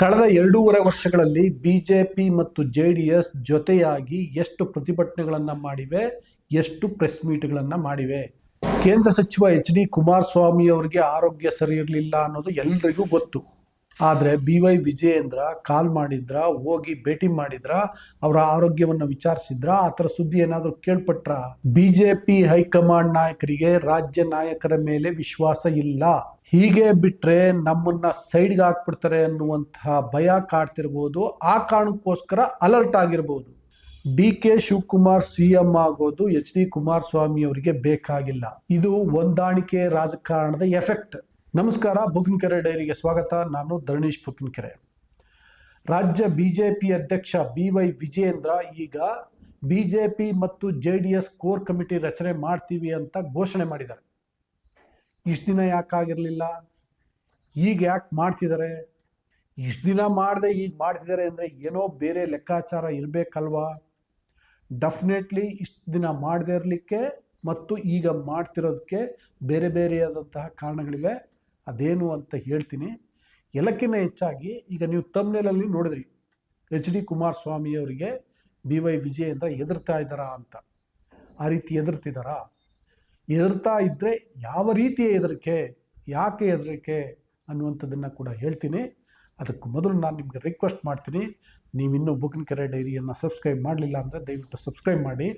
ಕಳೆದ ಎರಡೂವರೆ ವರ್ಷಗಳಲ್ಲಿ ಬಿಜೆಪಿ ಮತ್ತು ಜೆ ಡಿ ಎಸ್ ಜೊತೆಯಾಗಿ ಎಷ್ಟು ಪ್ರತಿಭಟನೆಗಳನ್ನು ಮಾಡಿವೆ, ಎಷ್ಟು ಪ್ರೆಸ್ ಮೀಟ್ಗಳನ್ನು ಮಾಡಿವೆ? ಕೇಂದ್ರ ಸಚಿವ ಎಚ್ ಡಿ ಕುಮಾರಸ್ವಾಮಿ ಅವರಿಗೆ ಆರೋಗ್ಯ ಸರಿ ಇರಲಿಲ್ಲ ಅನ್ನೋದು ಎಲ್ರಿಗೂ ಗೊತ್ತು. ಆದರೆ ಬಿ ವೈ ವಿಜಯೇಂದ್ರ ಕಾಲ್ ಮಾಡಿದ್ರ, ಹೋಗಿ ಭೇಟಿ ಮಾಡಿದ್ರ, ಅವರ ಆರೋಗ್ಯವನ್ನು ವಿಚಾರಿಸಿದ್ರ, ಆ ಥರ ಸುದ್ದಿ ಏನಾದರೂ ಕೇಳ್ಪಟ್ರ? ಪಿ ಹೈಕಮಾಂಡ್ ನಾಯಕರಿಗೆ ರಾಜ್ಯ ನಾಯಕರ ಮೇಲೆ ವಿಶ್ವಾಸ ಇಲ್ಲ. ಹೀಗೆ ಬಿಟ್ರೆ ನಮ್ಮನ್ನ ಸೈಡ್ಗೆ ಹಾಕ್ಬಿಡ್ತಾರೆ ಅನ್ನುವಂತಹ ಭಯ ಕಾಡ್ತಿರ್ಬೋದು, ಆ ಕಾರಣಕ್ಕೋಸ್ಕರ ಅಲರ್ಟ್ ಆಗಿರ್ಬೋದು. D K Shivakumar C M ಆಗೋದು ಎಚ್ ಡಿ ಕುಮಾರಸ್ವಾಮಿ ಅವರಿಗೆ ಬೇಕಾಗಿಲ್ಲ. ಇದು ಹೊಂದಾಣಿಕೆ ರಾಜಕಾರಣದ ಎಫೆಕ್ಟ್. ನಮಸ್ಕಾರ ಬುಕ್ಕಿನಕೆರೆ ಡೈರಿಗೆ ಸ್ವಾಗತ. ನಾನು ಧರಣೀಶ್ ಬುಕ್ಕಿನಕೆರೆ ರಾಜ್ಯ ಬಿಜೆಪಿ ಅಧ್ಯಕ್ಷ ಬಿ ವೈ ವಿಜಯೇಂದ್ರ ಈಗ ಬಿಜೆಪಿ ಮತ್ತು J D S core committee ರಚನೆ ಮಾಡ್ತೀವಿ ಅಂತ ಘೋಷಣೆ ಮಾಡಿದ್ದಾರೆ. ಇಷ್ಟು ದಿನ ಯಾಕಾಗಿರಲಿಲ್ಲ ಈಗ ಯಾಕೆ ಮಾಡ್ತಿದ್ದಾರೆ? ಇಷ್ಟು ದಿನ ಮಾಡದೆ ಈಗ ಮಾಡ್ತಿದ್ದಾರೆ ಅಂದರೆ ಏನೋ ಬೇರೆ ಲೆಕ್ಕಾಚಾರ ಇರಬೇಕಲ್ವಾ? ಡೆಫಿನೆಟ್ಲಿ ಇಷ್ಟು ದಿನ ಮಾಡದೇ ಇರಲಿಕ್ಕೆ ಮತ್ತು ಈಗ ಮಾಡ್ತಿರೋದಕ್ಕೆ ಬೇರೆ ಬೇರೆಯಾದಂತಹ ಕಾರಣಗಳಿವೆ. ಅದೇನು ಅಂತ ಹೇಳ್ತೀನಿ. ಎಲ್ಲಕ್ಕಿಂತ ಹೆಚ್ಚಾಗಿ ಈಗ ನೀವು ತಮ್ನೇಲಲ್ಲಿ ನೋಡಿದ್ರಿ. ಎಚ್ ಡಿ ಕುಮಾರಸ್ವಾಮಿ ಅವರಿಗೆ ಬಿ ವೈ ವಿಜಯೇಂದ್ರ ಎದುರ್ತಾ ಇದ್ದಾರಾ ಅಂತ. ಆ ರೀತಿ ಎದುರ್ತಿದ್ದಾರಾ ಎದುರ್ತಾ ಇದ್ದರೆ ಯಾವ ರೀತಿಯ ಹೆದರಿಕೆ, ಯಾಕೆ ಹೆದರಿಕೆ ಅನ್ನುವಂಥದ್ದನ್ನು ಕೂಡ ಹೇಳ್ತೀನಿ. ಅದಕ್ಕೆ ಮೊದಲು ನಾನು ನಿಮಗೆ ರಿಕ್ವೆಸ್ಟ್ ಮಾಡ್ತೀನಿ. ನೀವಿನ್ನೂ ಬುಕ್ಕಿನ ಕೆರೆ ಡೈರಿಯನ್ನು ಸಬ್ಸ್ಕ್ರೈಬ್ ಮಾಡಲಿಲ್ಲ ಅಂದರೆ ದಯವಿಟ್ಟು ಸಬ್ಸ್ಕ್ರೈಬ್ ಮಾಡಿ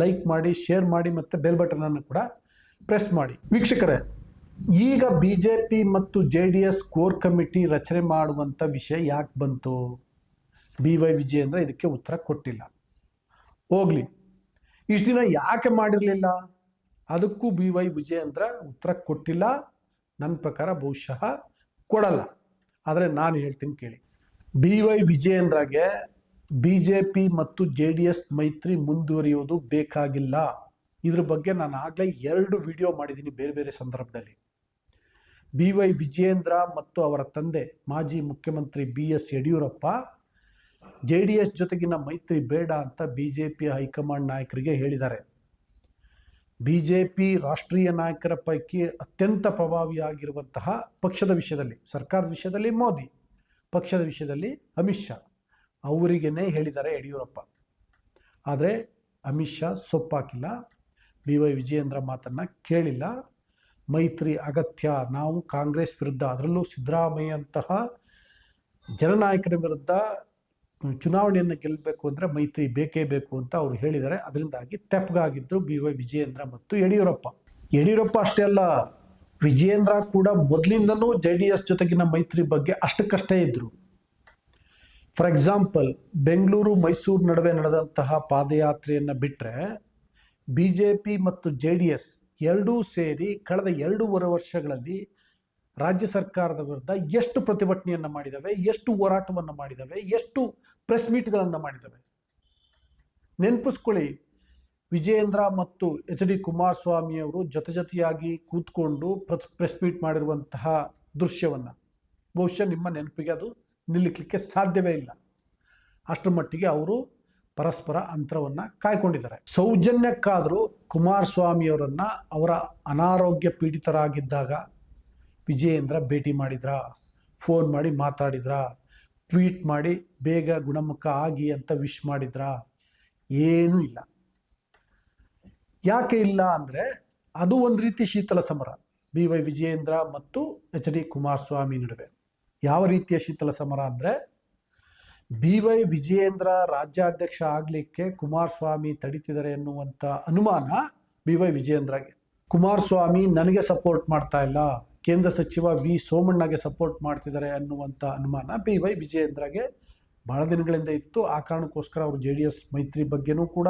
ಲೈಕ್ ಮಾಡಿ ಶೇರ್ ಮಾಡಿ ಮತ್ತು ಬೆಲ್ ಬಟನನ್ನು ಕೂಡ ಪ್ರೆಸ್ ಮಾಡಿ. ವೀಕ್ಷಕರೇ ಈಗ ಬಿ ಜೆ ಪಿ ಮತ್ತು J D S core committee ರಚನೆ ಮಾಡುವಂಥ ವಿಷಯ ಯಾಕೆ ಬಂತು? ಬಿ ವೈ ವಿಜಯೇಂದ್ರ ಇದಕ್ಕೆ ಉತ್ತರ ಕೊಟ್ಟಿಲ್ಲ. ಹೋಗಲಿ. ಇಷ್ಟು ದಿನ ಯಾಕೆ ಮಾಡಿರಲಿಲ್ಲ? ಅದಕ್ಕೂ ಬಿ ವೈ ವಿಜಯೇಂದ್ರ ಉತ್ತರ ಕೊಟ್ಟಿಲ್ಲ. ನನ್ನ ಪ್ರಕಾರ ಬಹುಶಃ ಕೊಡಲ್ಲ. ಆದರೆ ನಾನು ಹೇಳ್ತೀನಿ ಕೇಳಿ. ಬಿ ವೈ ವಿಜಯೇಂದ್ರಗೆ ಬಿ ಜೆ ಪಿ ಮತ್ತು ಜೆ ಡಿ ಎಸ್ ಮೈತ್ರಿ ಮುಂದುವರಿಯೋದು ಬೇಕಾಗಿಲ್ಲ. ಇದ್ರ ಬಗ್ಗೆ ನಾನು ಆಗಲೇ ಎರಡು ವಿಡಿಯೋ ಮಾಡಿದ್ದೀನಿ ಬೇರೆ ಬೇರೆ ಸಂದರ್ಭದಲ್ಲಿ. ಬಿ ವೈ ವಿಜಯೇಂದ್ರ ಮತ್ತು ಅವರ ತಂದೆ ಮಾಜಿ ಮುಖ್ಯಮಂತ್ರಿ B S Yediyurappa, J D S ಜೊತೆಗಿನ ಮೈತ್ರಿ ಬೇಡ ಅಂತ ಬಿ ಜೆ ಪಿ ಹೈಕಮಾಂಡ್ ನಾಯಕರಿಗೆ ಹೇಳಿದ್ದಾರೆ. ಬಿ ಜೆ ಪಿ ರಾಷ್ಟ್ರೀಯ ನಾಯಕರ ಪೈಕಿ ಅತ್ಯಂತ ಪ್ರಭಾವಿಯಾಗಿರುವಂತಹ ಪಕ್ಷದ ವಿಷಯದಲ್ಲಿ, ಸರ್ಕಾರದ ವಿಷಯದಲ್ಲಿ ಮೋದಿ, ಪಕ್ಷದ ವಿಷಯದಲ್ಲಿ ಅಮಿತ್ ಶಾ, ಅವರಿಗೇನೆ ಹೇಳಿದ್ದಾರೆ ಯಡಿಯೂರಪ್ಪ. ಆದರೆ ಅಮಿತ್ ಶಾ ಸೊಪ್ಪಾಕಿಲ್ಲ, ಬಿ ವೈ ವಿಜಯೇಂದ್ರ ಮಾತನ್ನು ಕೇಳಿಲ್ಲ. ಮೈತ್ರಿ ಅಗತ್ಯ. ನಾವು ಕಾಂಗ್ರೆಸ್ ವಿರುದ್ಧ, ಅದರಲ್ಲೂ ಸಿದ್ದರಾಮಯ್ಯಂತಹ ಜನನಾಯಕರ ವಿರುದ್ಧ ಚುನಾವಣೆಯನ್ನು ಗೆಲ್ಲಬೇಕು ಅಂದರೆ ಮೈತ್ರಿ ಬೇಕೇ ಬೇಕು ಅಂತ ಅವರು ಹೇಳಿದ್ದಾರೆ. ಅದರಿಂದಾಗಿ ತೆಪ್ಪಗಾಗಿದ್ದರು ಬಿ ವೈ ವಿಜಯೇಂದ್ರ ಮತ್ತು ಯಡಿಯೂರಪ್ಪ. ಯಡಿಯೂರಪ್ಪ ಅಷ್ಟೇ ಅಲ್ಲ, ವಿಜಯೇಂದ್ರ ಕೂಡ ಮೊದಲಿಂದನೂ ಜೆ ಡಿ ಎಸ್ ಜೊತೆಗಿನ ಮೈತ್ರಿ ಬಗ್ಗೆ ಅಷ್ಟಕ್ಕಷ್ಟೇ ಇದ್ದರು ಫಾರ್ ಎಕ್ಸಾಂಪಲ್ ಬೆಂಗಳೂರು ಮೈಸೂರು ನಡುವೆ ನಡೆದಂತಹ ಪಾದಯಾತ್ರೆಯನ್ನು ಬಿಟ್ಟರೆ ಬಿ ಜೆ ಪಿ ಮತ್ತು ಜೆ ಡಿ ಎಸ್ ಎರಡೂ ಸೇರಿ ಕಳೆದ ಎರಡೂವರೆ ವರ್ಷಗಳಲ್ಲಿ ರಾಜ್ಯ ಸರ್ಕಾರದ ವಿರುದ್ಧ ಎಷ್ಟು ಪ್ರತಿಭಟನೆಯನ್ನು ಮಾಡಿದ್ದಾವೆ ಎಷ್ಟು ಹೋರಾಟವನ್ನು ಮಾಡಿದ್ದಾವೆ ಎಷ್ಟು ಪ್ರೆಸ್ ಮೀಟ್ಗಳನ್ನು ಮಾಡಿದ್ದಾವೆ ನೆನಪಿಸ್ಕೊಳ್ಳಿ, ವಿಜಯೇಂದ್ರ ಮತ್ತು ಎಚ್ ಡಿ ಕುಮಾರಸ್ವಾಮಿಯವರು ಜೊತೆ ಜೊತೆಯಾಗಿ ಕೂತ್ಕೊಂಡು ಪ್ರೆಸ್ ಮೀಟ್ ಮಾಡಿರುವಂತಹ ದೃಶ್ಯವನ್ನು. ಬಹುಶಃ ನಿಮ್ಮ ನೆನಪಿಗೆ ಅದು ನಿಲ್ಲಲಿಕ್ಕೆ ಸಾಧ್ಯವೇ ಇಲ್ಲ. ಅಷ್ಟರ ಮಟ್ಟಿಗೆ ಅವರು ಪರಸ್ಪರ ಅಂತರವನ್ನು ಕಾಯ್ಕೊಂಡಿದ್ದಾರೆ. ಸೌಜನ್ಯಕ್ಕಾದರೂ ಕುಮಾರಸ್ವಾಮಿಯವರನ್ನು ಅವರ ಅನಾರೋಗ್ಯ ಪೀಡಿತರಾಗಿದ್ದಾಗ ವಿಜಯೇಂದ್ರ ಭೇಟಿ ಮಾಡಿದ್ರ? ಫೋನ್ ಮಾಡಿ ಮಾತಾಡಿದ್ರ? ಟ್ವೀಟ್ ಮಾಡಿ ಬೇಗ ಗುಣಮುಖ ಆಗಿ ಅಂತ ವಿಶ್ ಮಾಡಿದ್ರ? ಏನೂ ಇಲ್ಲ. ಯಾಕೆ ಇಲ್ಲ ಅಂದರೆ ಅದು ಒಂದು ರೀತಿ ಶೀತಲ ಸಮರ. ಬಿ ವೈ ವಿಜಯೇಂದ್ರ ಮತ್ತು ಎಚ್ ಡಿ ಕುಮಾರಸ್ವಾಮಿ ನಡುವೆ. ಯಾವ ರೀತಿಯ ಶೀತಲ ಸಮರ ಅಂದರೆ ಬಿ ವೈ ವಿಜಯೇಂದ್ರ ರಾಜ್ಯಾಧ್ಯಕ್ಷ ಆಗಲಿಕ್ಕೆ ಕುಮಾರಸ್ವಾಮಿ ತಡಿತಿದ್ದಾರೆ ಎನ್ನುವಂಥ ಅನುಮಾನ ಬಿ ವೈ ವಿಜಯೇಂದ್ರಗೆ. ಕುಮಾರಸ್ವಾಮಿ ನನಗೆ ಸಪೋರ್ಟ್ ಮಾಡ್ತಾ ಇಲ್ಲ. ಕೇಂದ್ರ ಸಚಿವ ವಿ ಸೋಮಣ್ಣಗೆ ಸಪೋರ್ಟ್ ಮಾಡ್ತಿದ್ದಾರೆ ಅನ್ನುವಂಥ ಅನುಮಾನ ಬಿ ವೈ ವಿಜಯೇಂದ್ರಗೆ ಬಹಳ ದಿನಗಳಿಂದ ಇತ್ತು. ಆ ಕಾರಣಕ್ಕೋಸ್ಕರ ಅವರು ಜೆ ಡಿ ಎಸ್ ಮೈತ್ರಿ ಬಗ್ಗೆನೂ ಕೂಡ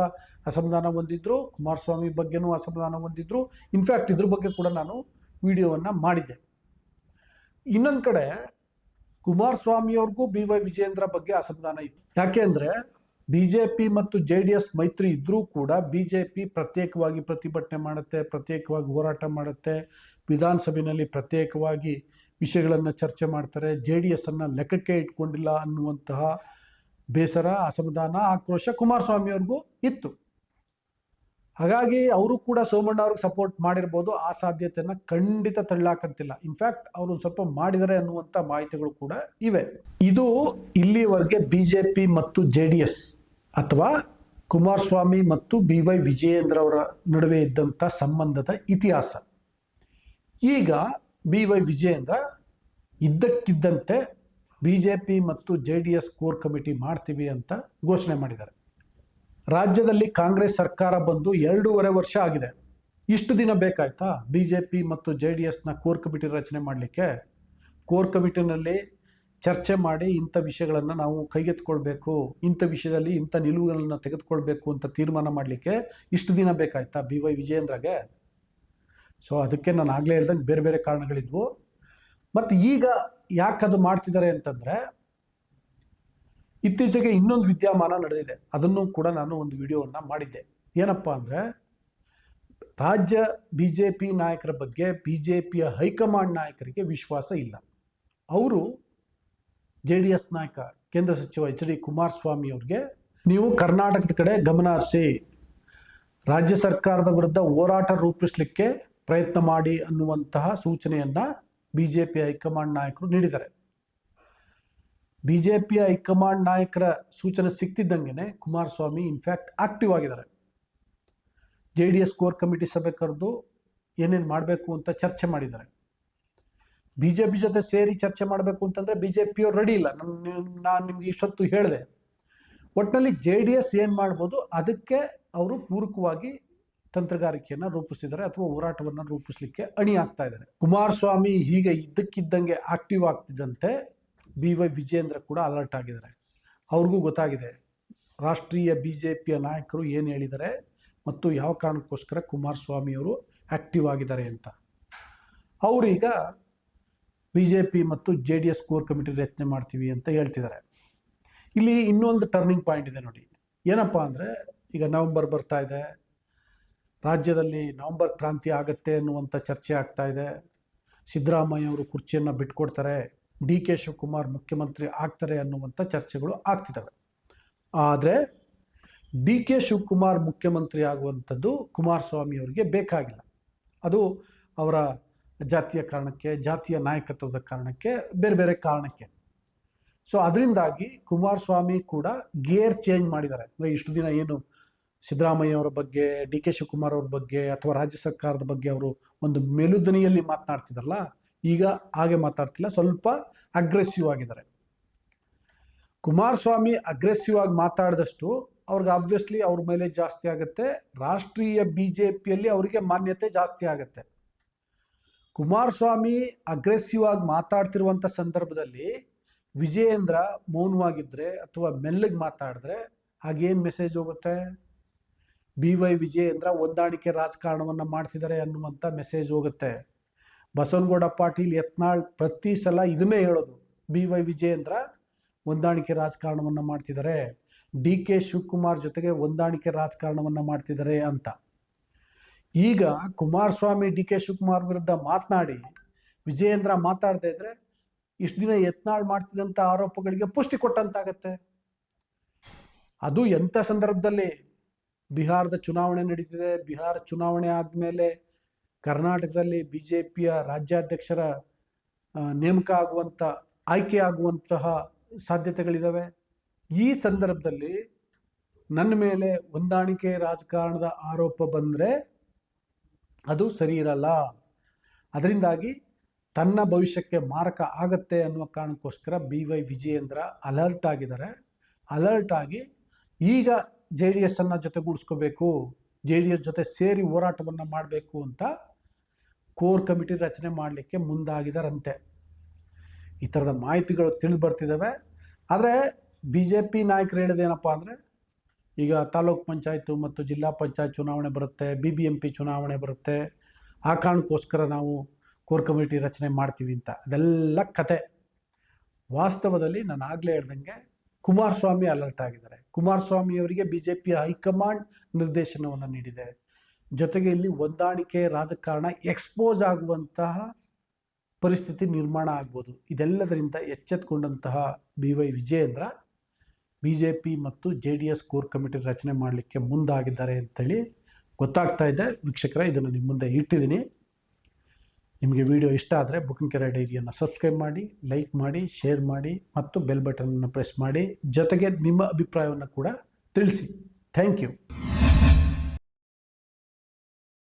ಅಸಮಾಧಾನ ಹೊಂದಿದ್ರು. ಕುಮಾರಸ್ವಾಮಿ ಬಗ್ಗೆನೂ ಅಸಮಾಧಾನ ಹೊಂದಿದ್ರು. ಇನ್ಫ್ಯಾಕ್ಟ್ ಇದ್ರ ಬಗ್ಗೆ ಕೂಡ ನಾನು ವಿಡಿಯೋವನ್ನು ಮಾಡಿದ್ದೆ. ಇನ್ನೊಂದು ಕಡೆ ಕುಮಾರಸ್ವಾಮಿಯವ್ರಿಗೂ ಬಿ ವೈ ವಿಜೇಂದ್ರ ಬಗ್ಗೆ ಅಸಮಾಧಾನ ಇತ್ತು. ಯಾಕೆಂದ್ರೆ ಬಿಜೆಪಿ ಮತ್ತು ಜೆ ಡಿ ಎಸ್ ಮೈತ್ರಿ ಇದ್ರೂ ಕೂಡ ಬಿ ಜೆ ಪಿ ಪ್ರತ್ಯೇಕವಾಗಿ ಪ್ರತಿಭಟನೆ ಮಾಡುತ್ತೆ, ಪ್ರತ್ಯೇಕವಾಗಿ ಹೋರಾಟ ಮಾಡುತ್ತೆ, ವಿಧಾನಸಭೆಯಲ್ಲಿ ಪ್ರತ್ಯೇಕವಾಗಿ ವಿಷಯಗಳನ್ನು ಚರ್ಚೆ ಮಾಡ್ತಾರೆ ಜೆ ಡಿ ಎಸ್ ಅನ್ನು ಲೆಕ್ಕಕ್ಕೆ ಇಟ್ಕೊಂಡಿಲ್ಲ ಅನ್ನುವಂತಹ ಬೇಸರ, ಅಸಮಾಧಾನ, ಆಕ್ರೋಶ ಕುಮಾರಸ್ವಾಮಿಯವ್ರಿಗೂ ಇತ್ತು. ಹಾಗಾಗಿ ಅವರು ಕೂಡ ಸೋಮಣ್ಣ ಅವ್ರಿಗೆ ಸಪೋರ್ಟ್ ಮಾಡಿರ್ಬೋದು. ಆ ಸಾಧ್ಯತೆಯನ್ನು ಖಂಡಿತ ತಳ್ಳಾಕಂತಿಲ್ಲ. ಇನ್ಫ್ಯಾಕ್ಟ್ ಅವರು ಸ್ವಲ್ಪ ಮಾಡಿದರೆ ಅನ್ನುವಂಥ ಮಾಹಿತಿಗಳು ಕೂಡ ಇವೆ. ಇದು ಇಲ್ಲಿವರೆಗೆ ಬಿ ಜೆ ಪಿ ಮತ್ತು ಜೆ ಡಿ ಎಸ್ ಅಥವಾ ಕುಮಾರಸ್ವಾಮಿ ಮತ್ತು ಬಿ ವೈ ವಿಜಯೇಂದ್ರ ಅವರ ನಡುವೆ ಇದ್ದಂಥ ಸಂಬಂಧದ ಇತಿಹಾಸ. ಈಗ ಬಿ ವೈ ವಿಜಯೇಂದ್ರ ಇದ್ದಕ್ಕಿದ್ದಂತೆ ಬಿ ಜೆ ಪಿ ಮತ್ತು J D S core committee ಮಾಡ್ತೀವಿ ಅಂತ ಘೋಷಣೆ ಮಾಡಿದ್ದಾರೆ. ರಾಜ್ಯದಲ್ಲಿ ಕಾಂಗ್ರೆಸ್ ಸರ್ಕಾರ ಬಂದು ಎರಡೂವರೆ ವರ್ಷ ಆಗಿದೆ. ಇಷ್ಟು ದಿನ ಬೇಕಾಯ್ತಾ? ಬಿ ಜೆ ಪಿ ಮತ್ತು ಜೆ ಡಿ ಎಸ್ನ ಕೋರ್ ಕಮಿಟಿ ರಚನೆ ಮಾಡಲಿಕ್ಕೆ? ಕೋರ್ ಕಮಿಟಿನಲ್ಲಿ ಚರ್ಚೆ ಮಾಡಿ ಇಂಥ ವಿಷಯಗಳನ್ನು ನಾವು ಕೈಗೆತ್ಕೊಳ್ಬೇಕು ಇಂಥ ವಿಷಯದಲ್ಲಿ ಇಂಥ ನಿಲುವುಗಳನ್ನು ತೆಗೆದುಕೊಳ್ಬೇಕು ಅಂತ ತೀರ್ಮಾನ ಮಾಡಲಿಕ್ಕೆ ಇಷ್ಟು ದಿನ ಬೇಕಾಯ್ತಾ ಬಿ ವೈ ವಿಜಯೇಂದ್ರಗೆ? ಸೊ ಅದಕ್ಕೆ ನಾನು ಆಗಲೇ ಹೇಳ್ದಂಗೆ ಬೇರೆ ಬೇರೆ ಕಾರಣಗಳಿದ್ವು. ಮತ್ತು ಈಗ ಯಾಕೆ ಅದು ಮಾಡ್ತಿದ್ದಾರೆ ಅಂತಂದರೆ ಇತ್ತೀಚೆಗೆ ಇನ್ನೊಂದು ವಿದ್ಯಮಾನ ನಡೆದಿದೆ. ಅದನ್ನು ಕೂಡ ನಾನು ಒಂದು ವಿಡಿಯೋವನ್ನು ಮಾಡಿದ್ದೆ. ಏನಪ್ಪ ಅಂದರೆ, ರಾಜ್ಯ ಬಿ ಜೆ ಪಿ ನಾಯಕರ ಬಗ್ಗೆ ಬಿ ಜೆ ಪಿಯ ಹೈಕಮಾಂಡ್ ನಾಯಕರಿಗೆ ವಿಶ್ವಾಸ ಇಲ್ಲ. ಅವರು ಜೆ ಡಿ ಎಸ್ ನಾಯಕ, ಕೇಂದ್ರ ಸಚಿವ ಎಚ್ ಡಿ ಕುಮಾರಸ್ವಾಮಿ ಅವ್ರಿಗೆ, ನೀವು ಕರ್ನಾಟಕದ ಕಡೆ ಗಮನ ಹರಿಸಿ, ರಾಜ್ಯ ಸರ್ಕಾರದ ವಿರುದ್ಧ ಹೋರಾಟ ರೂಪಿಸಲಿಕ್ಕೆ ಪ್ರಯತ್ನ ಮಾಡಿ ಅನ್ನುವಂತಹ ಸೂಚನೆಯನ್ನ ಬಿಜೆಪಿ ಹೈಕಮಾಂಡ್ ನಾಯಕರು ನೀಡಿದ್ದಾರೆ. ಬಿಜೆಪಿಯ ಹೈಕಮಾಂಡ್ ನಾಯಕರ ಸೂಚನೆ ಸಿಕ್ತಿದ್ದಂಗೆನೆ ಕುಮಾರಸ್ವಾಮಿ ಇನ್ಫ್ಯಾಕ್ಟ್ ಆಕ್ಟಿವ್ ಆಗಿದ್ದಾರೆ. J D S core committee ಸಭೆ ಕರೆದು ಏನೇನು ಮಾಡಬೇಕು ಅಂತ ಚರ್ಚೆ ಮಾಡಿದ್ದಾರೆ. ಬಿ ಜೆ ಪಿ ಜೊತೆ ಸೇರಿ ಚರ್ಚೆ ಮಾಡಬೇಕು ಅಂತಂದರೆ ಬಿ ಜೆ ಪಿಯವ್ರು ರೆಡಿ ಇಲ್ಲ. ನನ್ನ ನಾನು ನಿಮ್ಗೆ ಇಷ್ಟೊತ್ತು ಹೇಳಿದೆ. ಒಟ್ಟಿನಲ್ಲಿ ಜೆ ಡಿ ಎಸ್ ಏನು ಮಾಡ್ಬೋದು, ಅದಕ್ಕೆ ಅವರು ಪೂರಕವಾಗಿ ತಂತ್ರಗಾರಿಕೆಯನ್ನು ರೂಪಿಸಿದ್ದಾರೆ ಅಥವಾ ಹೋರಾಟವನ್ನು ರೂಪಿಸಲಿಕ್ಕೆ ಅಣಿ ಆಗ್ತಾ ಇದ್ದಾರೆ. ಕುಮಾರಸ್ವಾಮಿ ಹೀಗೆ ಇದ್ದಕ್ಕಿದ್ದಂಗೆ ಆಕ್ಟಿವ್ ಆಗ್ತಿದ್ದಂತೆ ಬಿ ವೈ ವಿಜೇಂದ್ರ ಕೂಡ ಅಲರ್ಟ್ ಆಗಿದ್ದಾರೆ. ಅವ್ರಿಗೂ ಗೊತ್ತಾಗಿದೆ. ರಾಷ್ಟ್ರೀಯ ಬಿ ಜೆ ಪಿಯ ನಾಯಕರು ಏನು ಹೇಳಿದ್ದಾರೆ ಮತ್ತು ಯಾವ ಕಾರಣಕ್ಕೋಸ್ಕರ ಕುಮಾರಸ್ವಾಮಿಯವರು ಆಕ್ಟಿವ್ ಆಗಿದ್ದಾರೆ ಅಂತ. ಅವರೀಗ ಬಿ ಜೆ ಪಿ ಮತ್ತು J D S core committee ರಚನೆ ಮಾಡ್ತೀವಿ ಅಂತ ಹೇಳ್ತಿದ್ದಾರೆ. ಇಲ್ಲಿ ಇನ್ನೊಂದು ಟರ್ನಿಂಗ್ ಪಾಯಿಂಟ್ ಇದೆ ನೋಡಿ. ಏನಪ್ಪ ಅಂದರೆ ಈಗ ನವೆಂಬರ್ ಬರ್ತಾ ಇದೆ. ರಾಜ್ಯದಲ್ಲಿ ನವೆಂಬರ್ ಕ್ರಾಂತಿ ಆಗತ್ತೆ ಅನ್ನುವಂಥ ಚರ್ಚೆ ಆಗ್ತಾ ಇದೆ. ಸಿದ್ದರಾಮಯ್ಯ ಅವರು ಕುರ್ಚಿಯನ್ನು ಬಿಟ್ಕೊಡ್ತಾರೆ. ಡಿ ಕೆ ಶಿವಕುಮಾರ್ ಮುಖ್ಯಮಂತ್ರಿ ಆಗ್ತಾರೆ ಅನ್ನುವಂಥ ಚರ್ಚೆಗಳು ಆಗ್ತಿದ್ದಾವೆ. ಆದರೆ ಡಿ ಕೆ ಶಿವಕುಮಾರ್ ಮುಖ್ಯಮಂತ್ರಿ ಆಗುವಂಥದ್ದು ಕುಮಾರಸ್ವಾಮಿ ಅವರಿಗೆ ಬೇಕಾಗಿಲ್ಲ. ಅದು ಅವರ ಜಾತಿಯ ಕಾರಣಕ್ಕೆ, ಜಾತಿಯ ನಾಯಕತ್ವದ ಕಾರಣಕ್ಕೆ, ಬೇರೆ ಬೇರೆ ಕಾರಣಕ್ಕೆ. ಸೊ ಅದರಿಂದಾಗಿ ಕುಮಾರಸ್ವಾಮಿ ಕೂಡ ಗೇರ್ ಚೇಂಜ್ ಮಾಡಿದ್ದಾರೆ. ಅಂದರೆ ಇಷ್ಟು ದಿನ ಏನು ಸಿದ್ದರಾಮಯ್ಯ ಅವರ ಬಗ್ಗೆ, ಡಿ ಕೆ ಶಿವಕುಮಾರ್ ಅವ್ರ ಬಗ್ಗೆ ಅಥವಾ ರಾಜ್ಯ ಸರ್ಕಾರದ ಬಗ್ಗೆ ಅವರು ಒಂದು ಮೆಲುದನಿಯಲ್ಲಿ ಮಾತನಾಡ್ತಿದ್ರಲ್ಲ ಈಗ ಹಾಗೆ ಮಾತಾಡ್ತಿಲ್ಲ, ಸ್ವಲ್ಪ ಅಗ್ರೆಸಿವ್ ಆಗಿದ್ದಾರೆ. ಕುಮಾರಸ್ವಾಮಿ ಅಗ್ರೆಸಿವ್ ಆಗಿ ಮಾತಾಡಿದಷ್ಟು ಅವ್ರಿಗೆ ಆಬ್ವಿಯಸ್ಲಿ ಅವ್ರ ಮೇಲೆ ಜಾಸ್ತಿ ಆಗುತ್ತೆ. ರಾಷ್ಟ್ರೀಯ ಬಿ ಜೆ ಪಿಯಲ್ಲಿ ಅವರಿಗೆ ಮಾನ್ಯತೆ ಜಾಸ್ತಿ ಆಗುತ್ತೆ. ಕುಮಾರಸ್ವಾಮಿ ಅಗ್ರೆಸಿವ್ ಆಗಿ ಮಾತಾಡ್ತಿರುವಂಥ ಸಂದರ್ಭದಲ್ಲಿ ವಿಜಯೇಂದ್ರ ಮೌನವಾಗಿದ್ದರೆ ಅಥವಾ ಮೆಲ್ಲಗೆ ಮಾತಾಡಿದ್ರೆ ಹಾಗೇನು ಮೆಸೇಜ್ ಹೋಗುತ್ತೆ? ಬಿ ವೈ ವಿಜಯೇಂದ್ರ ಹೊಂದಾಣಿಕೆ ರಾಜಕಾರಣವನ್ನು ಮಾಡ್ತಿದ್ದಾರೆ ಅನ್ನುವಂಥ ಮೆಸೇಜ್ ಹೋಗುತ್ತೆ. ಬಸವನಗೌಡ ಪಾಟೀಲ್ ಯತ್ನಾಳ್ ಪ್ರತಿ ಸಲ ಇದನ್ನೇ ಹೇಳೋದು. ಬಿ ವೈ ವಿಜಯೇಂದ್ರ ಹೊಂದಾಣಿಕೆ ರಾಜಕಾರಣವನ್ನು ಮಾಡ್ತಿದ್ದಾರೆ ಡಿ ಕೆ ಶಿವಕುಮಾರ್ ಜೊತೆಗೆ ಹೊಂದಾಣಿಕೆ ರಾಜಕಾರಣವನ್ನು ಮಾಡ್ತಿದ್ದಾರೆ ಅಂತ. ಈಗ ಕುಮಾರಸ್ವಾಮಿ, ಡಿ ಕೆ ಶಿವಕುಮಾರ್ ವಿರುದ್ಧ ಮಾತನಾಡಿ ವಿಜಯೇಂದ್ರ ಮಾತಾಡದೇ ಇದ್ರೆ ಇಷ್ಟು ದಿನ ಯತ್ನಾಳ್ ಮಾಡ್ತಿದ್ದಂಥ ಆರೋಪಗಳಿಗೆ ಪುಷ್ಟಿ ಕೊಟ್ಟಂತಾಗತ್ತೆ. ಅದು ಎಂಥ ಸಂದರ್ಭದಲ್ಲಿ? ಬಿಹಾರದ ಚುನಾವಣೆ ನಡೀತಿದೆ. ಬಿಹಾರ ಚುನಾವಣೆ ಆದಮೇಲೆ ಕರ್ನಾಟಕದಲ್ಲಿ ಬಿ ಜೆ ಪಿಯ ರಾಜ್ಯಾಧ್ಯಕ್ಷರ ನೇಮಕ ಆಗುವಂಥ ಆಯ್ಕೆ ಆಗುವಂತಹ ಸಾಧ್ಯತೆಗಳಿದ್ದಾವೆ ಈ ಸಂದರ್ಭದಲ್ಲಿ ನನ್ನ ಮೇಲೆ ಹೊಂದಾಣಿಕೆ ರಾಜಕಾರಣದ ಆರೋಪ ಬಂದರೆ ಅದು ಸರಿ ಇರಲ್ಲ. ಅದರಿಂದಾಗಿ ತನ್ನ ಭವಿಷ್ಯಕ್ಕೆ ಮಾರಕ ಆಗತ್ತೆ ಅನ್ನುವ ಕಾರಣಕ್ಕೋಸ್ಕರ ಬಿ ವೈ ವಿಜಯೇಂದ್ರ ಅಲರ್ಟ್ ಆಗಿದ್ದಾರೆ. ಅಲರ್ಟ್ ಆಗಿ ಈಗ ಜೆ ಡಿ ಎಸ್ ಅನ್ನು ಜೊತೆಗೂಡಿಸ್ಕೋಬೇಕು. ಜೆ ಡಿ ಎಸ್ ಜೊತೆ ಸೇರಿ ಹೋರಾಟವನ್ನು ಮಾಡಬೇಕು ಅಂತ ಕೋರ್ ಕಮಿಟಿ ರಚನೆ ಮಾಡಲಿಕ್ಕೆ ಮುಂದಾಗಿದಾರಂತೆ. ಈ ಥರದ ಮಾಹಿತಿಗಳು ತಿಳಿದು ಬರ್ತಿದ್ದಾವೆ ಆದರೆ ಬಿ ಜೆ ಪಿ ನಾಯಕರು ಹೇಳೋದೇನಪ್ಪ ಅಂದರೆ, ಈಗ ತಾಲೂಕ್ ಪಂಚಾಯತು ಮತ್ತು ಜಿಲ್ಲಾ ಪಂಚಾಯತ್ ಚುನಾವಣೆ ಬರುತ್ತೆ, ಬಿ ಬಿ ಎಂ ಪಿ ಚುನಾವಣೆ ಬರುತ್ತೆ, ಆ ಕಾರಣಕ್ಕೋಸ್ಕರ ನಾವು ಕೋರ್ ಕಮಿಟಿ ರಚನೆ ಮಾಡ್ತೀವಿ ಅಂತ. ಅದೆಲ್ಲ ಕತೆ. ವಾಸ್ತವದಲ್ಲಿ ನಾನು ಆಗಲೇ ಹೇಳ್ದಂಗೆ ಕುಮಾರಸ್ವಾಮಿ ಅಲರ್ಟ್ ಆಗಿದ್ದಾರೆ. ಕುಮಾರಸ್ವಾಮಿ ಅವರಿಗೆ ಬಿ ಜೆ ಪಿಯ ಹೈಕಮಾಂಡ್ ನಿರ್ದೇಶನವನ್ನು ನೀಡಿದೆ. ಜೊತೆಗೆ ಇಲ್ಲಿ ಹೊಂದಾಣಿಕೆ, ರಾಜಕಾರಣ ಎಕ್ಸ್ಪೋಸ್ ಆಗುವಂತಹ ಪರಿಸ್ಥಿತಿ ನಿರ್ಮಾಣ ಆಗ್ಬೋದು. ಇದೆಲ್ಲದರಿಂದ ಎಚ್ಚೆತ್ಕೊಂಡಂತಹ B Y Vijayendra B J P ಮತ್ತು J D S core committee ರಚನೆ ಮಾಡಲಿಕ್ಕೆ ಮುಂದಾಗಿದ್ದಾರೆ ಅಂತೇಳಿ ಗೊತ್ತಾಗ್ತಾ ಇದೆ. ವೀಕ್ಷಕರ, ಇದನ್ನು ನಿಮ್ಮ ಮುಂದೆ ಇಟ್ಟಿದ್ದೀನಿ. ನಿಮಗೆ ವಿಡಿಯೋ ಇಷ್ಟ ಆದರೆ ಬುಕಿಂಗ್ ಕೆರೆ ಡೈರಿಯನ್ನು ಸಬ್ಸ್ಕ್ರೈಬ್ ಮಾಡಿ ಲೈಕ್ ಮಾಡಿ ಶೇರ್ ಮಾಡಿ ಮತ್ತು ಬೆಲ್ ಬಟನನ್ನು ಪ್ರೆಸ್ ಮಾಡಿ. ಜೊತೆಗೆ ನಿಮ್ಮ ಅಭಿಪ್ರಾಯವನ್ನು ಕೂಡ ತಿಳಿಸಿ. Thank you